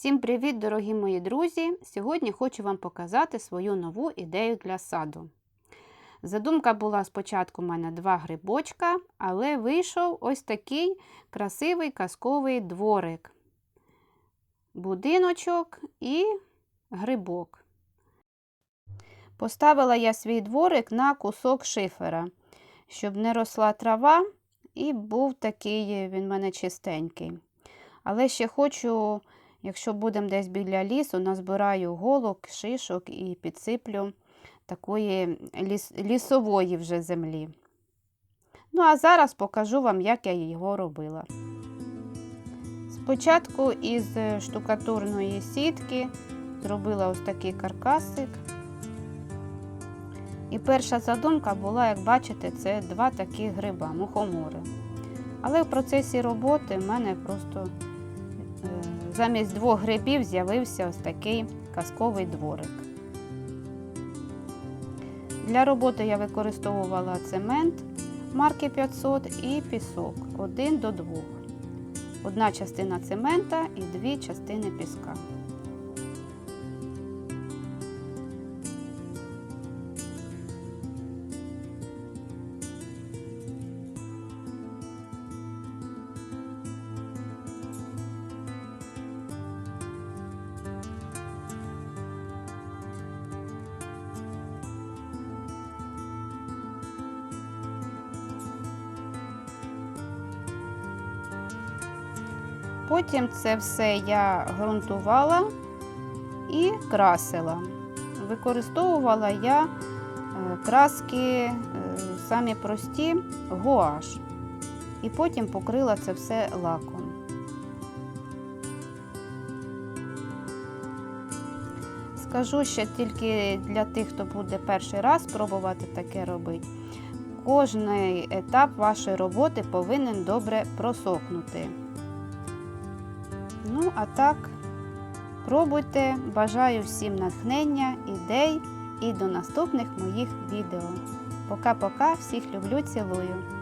Всім привіт, дорогі мої друзі! Сьогодні хочу вам показати свою нову ідею для саду. Задумка була спочатку у мене два грибочка, але вийшов ось такий красивий казковий дворик, будиночок і грибок. Поставила я свій дворик на кусок шифера, щоб не росла трава і був такий він в мене чистенький. Але ще хочу, якщо будемо десь біля лісу, назбираю голок, шишок і підсиплю такої ліс, лісової вже землі. Ну, а зараз покажу вам, як я його робила. Спочатку із штукатурної сітки зробила ось такий каркасик. І перша задумка була, як бачите, це два такі гриба, мухомори. Але в процесі роботи в мене просто е, замість двох грибів з'явився ось такий казковий дворик. Для роботи я використовувала цемент марки 500 і пісок 1 до 2. Одна частина цемента і дві частини піска. Потім це все я ґрунтувала і красила. Використовувала я е, краски е, самі прості гуаш. І потім покрила це все лаком. Скажу ще тільки для тих, хто буде перший раз пробувати таке робити. Кожний етап вашої роботи повинен добре просохнути. А так, пробуйте. Бажаю всім натхнення, ідей і до наступних моїх відео. Пока-пока, всіх люблю, цілую!